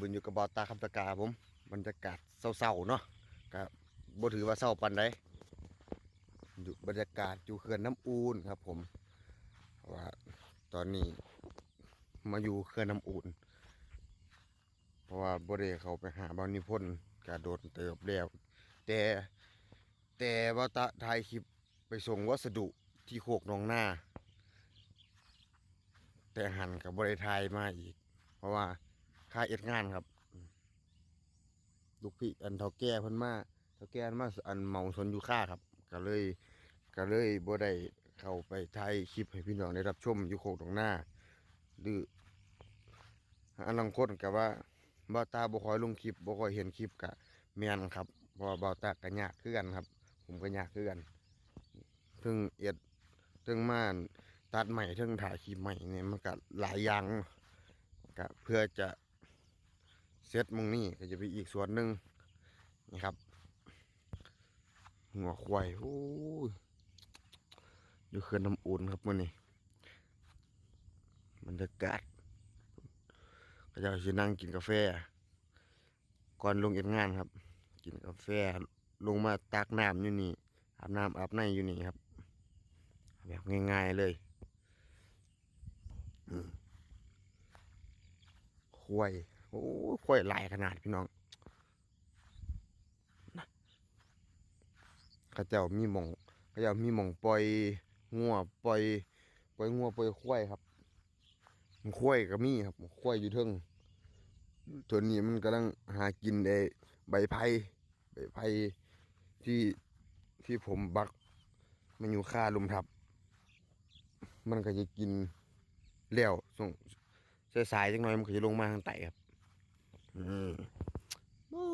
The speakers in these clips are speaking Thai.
บุญอยู่กับบอตาคำตะกาผมบรรยากาศเศร้าๆเนาะครับบ่ถือว่าเศร้าปันใดอยู่บรรยากาศอยู่เขื่อนน้ำอูนครับ ผมเพราะว่าตอนนี้มาอยู่เขื่อนน้ำอูนเพราะว่าบ่ได้เขาไปหาบาวนิพนธ์กาโดนเติบแล้วแต่แต่ว่าตาถ่ายคลิปไปส่งวัสดุที่โคกนองหน้า แต่หันกับบริไทยมาอีก เพราะว่า ค่าเอ็ดงานครับ ลูกพี่อันเท่าแก่เพิ่นมาเท่าแก่มาอันเมาสนอยู่ค่าครับ ก็เลยก็เลยบ่ได้เข้าไปถ่ายคลิปให้พี่น้องได้รับชมอยู่โคกตรงหน้า หรืออันลังคนก็ว่าบ่าตาบ่คอยลงคลิปบ่คอยเห็นคลิปก็แมนครับเพราะว่าบ่าตาก็ยากคือกันครับ ผมก็ยากคือกันถึงเอ็ดถึงมาตัดใหม่ถึงถ่ายคลิปใหม่เนี่ยมันก็หลายอย่างก็เพื่อจะ เซตมึงนี่ก็จะไปอีกส่วนหนึ่งนี่ครับหัวควายโอ้ยอยู่เขื่อนน้ำอุ่นครับมื่อนี้บรรยากาศก็จะสินั่งกินกาแฟ ก่อนลงเอ็ดงานครับ กินกาแฟลงมาตักน้ำอยู่นี่อาบน้ำอาบในอยู่นี่ครับ แบบง่ายๆเลยควาย โอ้ยควายหลายขนาดพี่น้องนะเขาเจ้ามีหมองเขาเจ้ามีหมองปล่อยงัวปล่อยปล่อยงัวปล่อยควายครับควายก็มีครับควายอยู่เทิงตัวนี้มันกำลังหากินได้ใบไผ่ใบไผ่ที่ที่ผมบัก มันอยู่ค่าลุมทับ มันก็จะกินแล้วส่งสายๆจังหน่อยมันก็จะลงมาทางไตครับ โอ้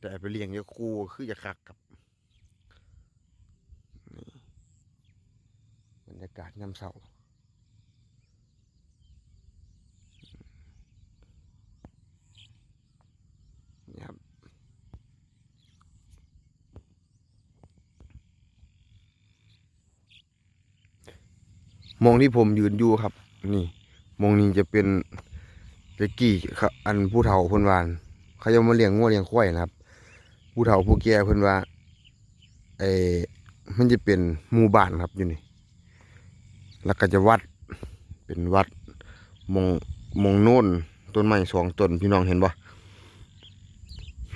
แต่ไปเลี้ยงเยอะคูคือจะคักครับบรรยากาศยามเช้านี่ครับมองที่ผมยืนอยู่ครับ นี่มองนี้จะเป็น ตะกี้อันผู้เฒ่าเพิ่นวันเขาจะมาเลี้ยงงัวเลี้ยงควายนะครับ ผู้เฒ่าผู้แก่เพิ่นว่าไอ้มันจะเป็นหมู่บ้านครับอยู่นี่แล้วก็จะวัดเป็นวัดมองมองโน่นต้นไม้สองต้นพี่น้องเห็นบ่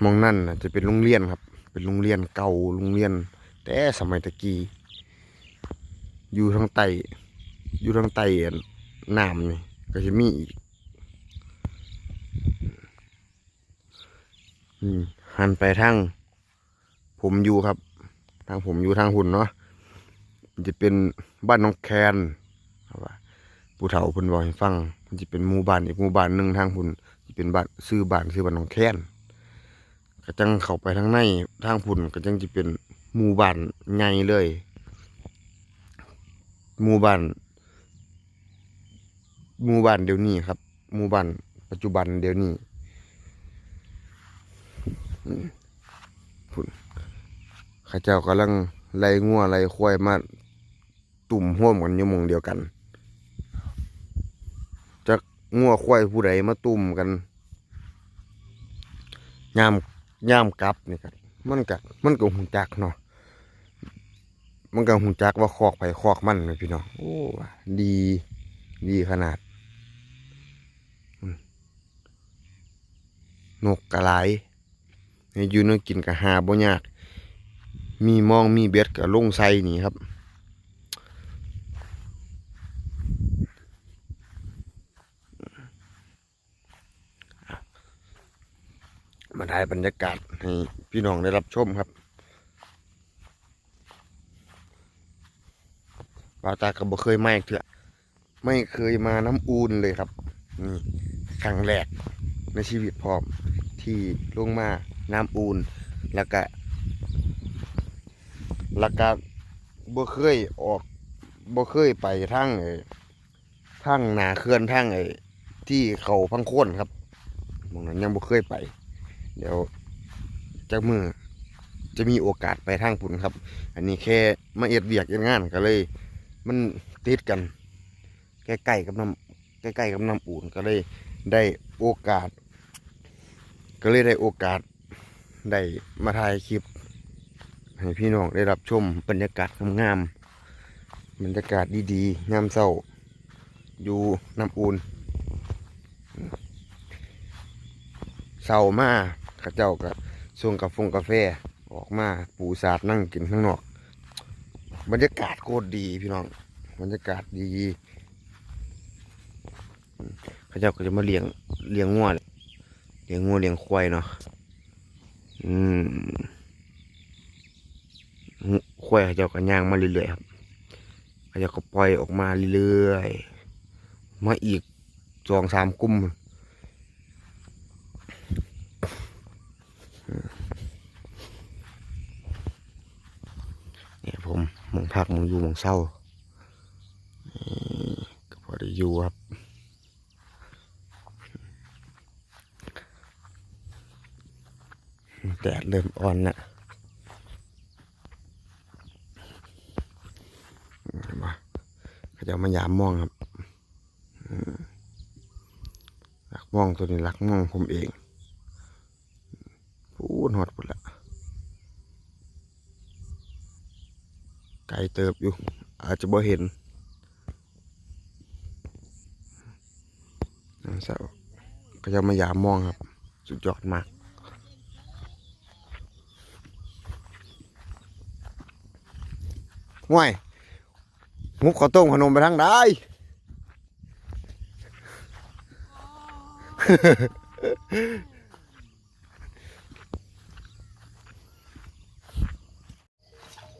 มองนั่นจะเป็นโรงเรียนครับ เป็นโรงเรียนเก่าโรงเรียน แต่สมัยตะกี้อยู่ทางใต้อยู่ทางใต้น้ำนี่ก็จะมีอีกอืม หันไปทางผมอยู่ครับ ทางผมอยู่ทางหุ่นเนาะมันจะเป็นบ้านน้องแคนครับว่าผู้เฒ่าเพิ่นบอกให้ฟัง มันจะเป็นหมู่บ้านอีกหมู่บ้านหนึ่งทางหุ่นจะเป็นบ้านซื้อบ้านซื้อบ้านน้องแคนก็จังเข้าไปทางในทางพุ่นก็จังจะเป็นหมู่บ้านใหญ่เลยหมู่บ้านหมู่บ้านเดี๋ยวนี้ครับหมู่บ้านปัจจุบันเดี๋ยวนี้ พุ่นข้าเจ้ากำลังไล่งัวไล่ควายมาตุ่มห่วมกันอยู่มงเดียวกันจักงัวควายผู้ใดมาตุ่มกันยามยามกลับนี่ครับมันกัมันก็หูจักเนาะมันก็หูจักว่าคอกไผคอกมันนะพี่น้องโอ้ดีดีขนาดนกกระไหล อยู่นกินกะหาบ่ยาก มีมองมีเบ็ดกับลงใส่นี่ครับมาถ่ายบรรยากาศให้พี่น้องได้รับชมครับปาตาก็บ่เคยมาอีกเถอะไม่เคยมาน้ำอูนเลยครับนี่ครั้งแรกในชีวิตพร้อมที่ลงมา น้ำอูนแล้วก็แล้วก็บ่เคยออกบ่เคยไปทางไอ้ทางหนาเขื่อนทางไอ้ที่เขาพังโคนครับมองนั้นยังบ่เคยไป เดี๋ยวจากมือจะมีโอกาสไปทางปุ่นครับ อันนี้แค่มาเอ็ดเวียกเอ็ดงานก็เลย มันติดกัน ใกล้ๆกับน้ำใกล้ๆกับน้ำอูนก็เลยได้โอกาส ก็เลยได้โอกาส ได้มาถ่ายคลิป ให้พี่น้องได้รับชมบรรยากาศงามๆบรรยากาศดีๆยามเศร้าอยู่น้ำอูนเศร้ามาข้าเจ้าก็ส่งกาแฟงกาแฟออกมาปูสาดนั่งกินข้างนอก บรรยากาศโคตรดีพี่น้องบรรยากาศดีข้าเจ้าก็จะมาเลี้ยงเลี้ยงงัวเลี้ยงงัวเลี้ยงควายเนาะ อืมควายข้าเจ้าก็ย่างมาเรื่อยๆครับข้าเจ้าก็ปล่อยออกมาเรื่อยๆ มาอีกสองสามกลุ่มเนี่ยผมมองพักมองอยู่มองเศร้าก็พอได้อยู่ครับ แดดเริ่มอ่อนแล้วเห็นปะเขาจะเอามายามมองครับอืมลักมองตัวนี้ลักมองผมเองพูดหอดหมดละไกลเติบอยู่ อาจจะบ่เห็นนั่นเสาก็จะมายามมองครับ สุดยอดมาก ห่วยมุกข้าวต้มขนมไปทางใด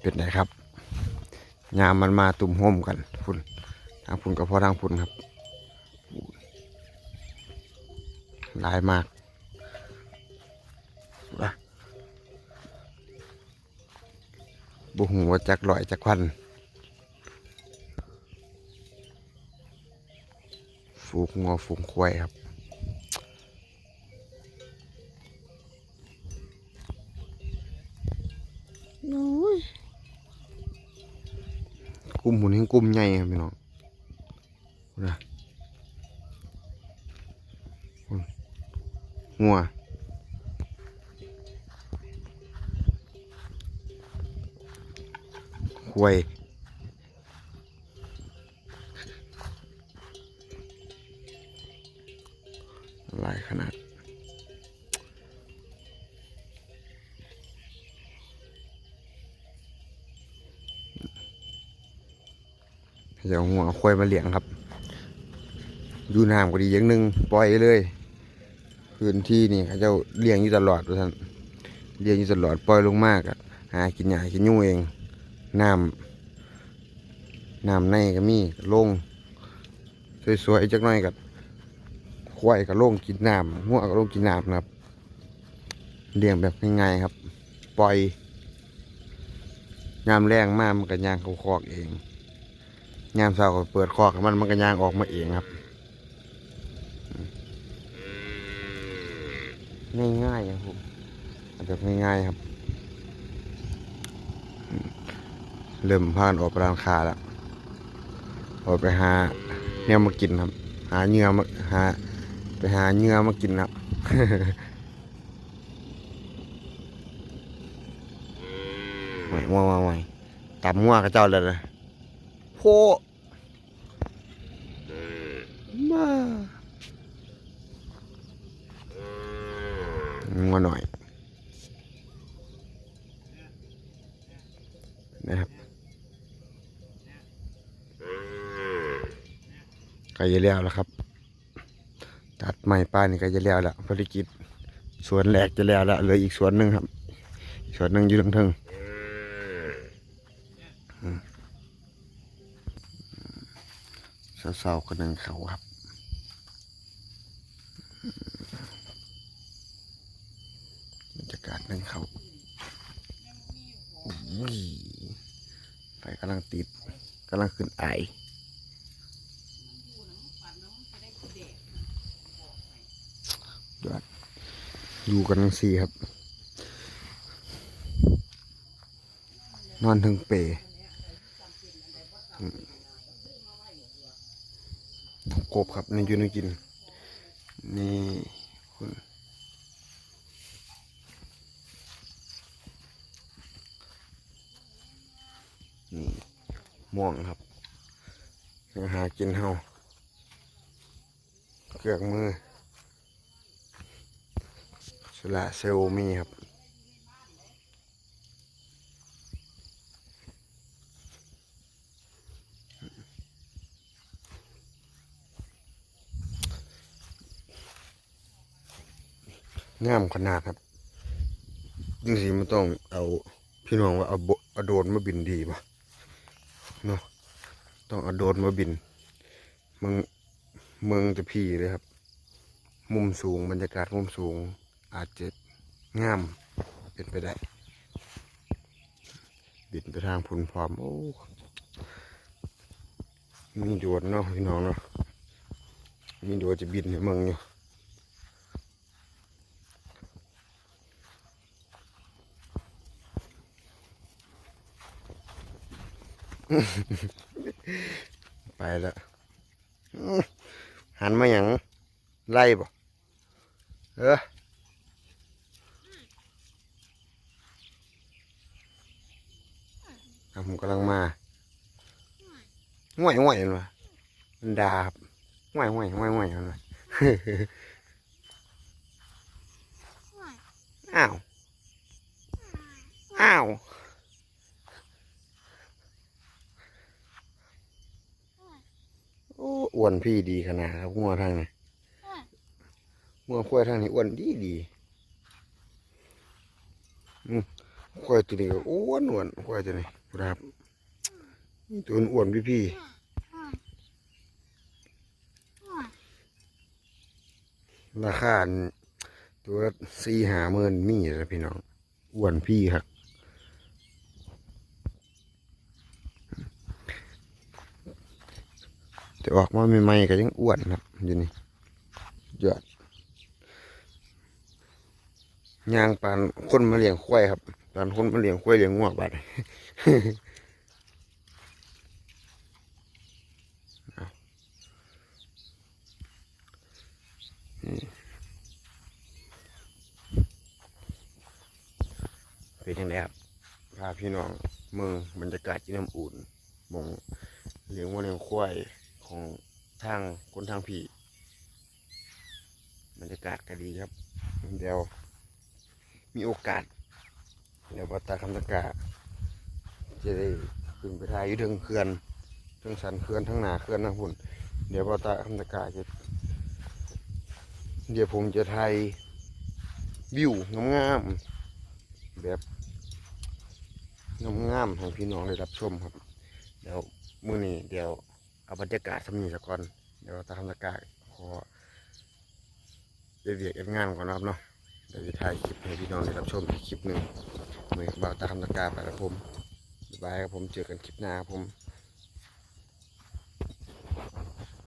เป็นไงครับ ยามมันมาตุ่มห่มกันพุ่นทางพุ่นกับพ่อทางพุ่นครับ หลายมาก บุหัวาจักลอยจักควันฝูกงอฝูงควายครับโอ้ยกลุ่มหุ่นให้กลุ่มใหญ่ครับพี่น้องนะงัว ควยหลายขนาด เดี๋ยวหัวควยมาเลี้ยงครับอยู่น้ำก็ดีอย่างหนึ่งปล่อยเลย พื้นที่นี่เขาจ้าเลี้ยงอยู่ตลอดท่านเลี้ยงอยู่ตลอดปล่อยลงมากอะหากินหญ้ากินยุ่งเอง น้ำน้ำในก็มีลงสวยๆจักหน่อยกับควายก็ลงกินน้ำหัวก็ลงกินน้ำนะครับเลี้ยงแบบง่ายๆครับ ปล่อยยามแรงมากมันก็ยางเขาคอกเองยามเช้าก็เปิดคอกมันมันก็ยางออกมาเองครับ ง่ายๆครับผมแบบง่ายๆครับ เริ่มพานออกไปร้านค้าแล้วออกไปหาเนี่ยมากินครับ หาเหงื่อมาหาไปหาเหงื่อมากินครับไม่ไม่ไม่ไม่ตำงัวกับเจ้าเลยนะโพมางัวหน่อยนะครับใจะแล้วแล้วครับ ตัดไม้ป้านี่กล้จะแล้วแล้วภารกิจสวนแหลกจะแล้วแล้วเหลืออีกสวนหนึ่งครับสวนหนึ่งอยู่ทางเทิงเศร้าๆก็นั่งเขาครับบรรยากาศนั่งเขาไฟกำลังติดกำลังขึ้นไอยอด อยู่กันทั้งสี่ครับ นอนถึงเปรอืมกบครับในยูนกิน นี่คุณนี่ม่วงครับยังหากินเฮาเครื่องมือ สละเซลมีครับ งามขนาดครับจริงๆมันต้องเอาพี่น้องว่าเอาโบเอาโดรนมาบินดีป่ะเนาะต้องเอาโดรนมาบินเมืองเมืองจะพี่เลยครับ มุมสูงบรรยากาศมุมสูง อาจจะงามเป็นไปได้บินไปทางพุนพร้อม โอ้มีโดรนเนาะพี่น้องเนาะมีโดรนจะบินในเมืองอยู่ไปแล้วหันมาอย่างไล่บ่เออ อะผมกำลังมาห่วยห่วยมันวะมันดาครับห่วยห่วยห่วยห่วยมันวะอ้าว อ้าวโอ้อ้วนพี่ดีขนาดครับงัวทางนี้งัวควายทางนี้อ้วนดีดีอืมควายตัวนี้ก็อ้วนอ้วนควายตัวนี้ ครับนี่ตัวอ้วนพี่พี่ราคาตัวสี่หาเมินมีนะพี่น้องอ้วนพี่ครับแต่ออกมาใหม่ๆก็ยังอ้วนครับอยู่นี่ยอดยางปานคนมาเลี้ยงควายครับ ปานคนมาเลี้ยงควยเลี้ยงงัวบัดเอานี่เป็นยังไงครับพาพี่น้องเมืองบรรยากาศที่น้ำอุ่นมองเลี้ยงวัวเลี้ยงควายของทางคนทางผีบรรยากาศก็ดีครับเดี๋ยวมีโอกาส เดี๋ยววัดตาคำตะกาจะได้ขึ้นไปทายอยู่เทิงเขื่อนเทิงสันเขื่อนทั้งหนาเขื่อนทั้งหุ่น เดี๋ยววัดตาคำตะกาจะเดี๋ยวผมจะถ่ายวิวงามๆแบบงามๆให้พี่น้องได้รับชมครับ เดี๋ยวมื้อนี้เดี๋ยวเอาบรรยากาศสำนีสักก่อนเดี๋ยวตามบรรยากาขอเรียกเอ็ดงานก่อนนะครับเนาะเดี๋ยวจะถ่ายคลิปให้พี่น้องได้รับชมอีกคลิปหนึ่ง มือเบาตามบรรยากาศไปครับผมบายครับผมเจอกันคลิปหน้าครับผม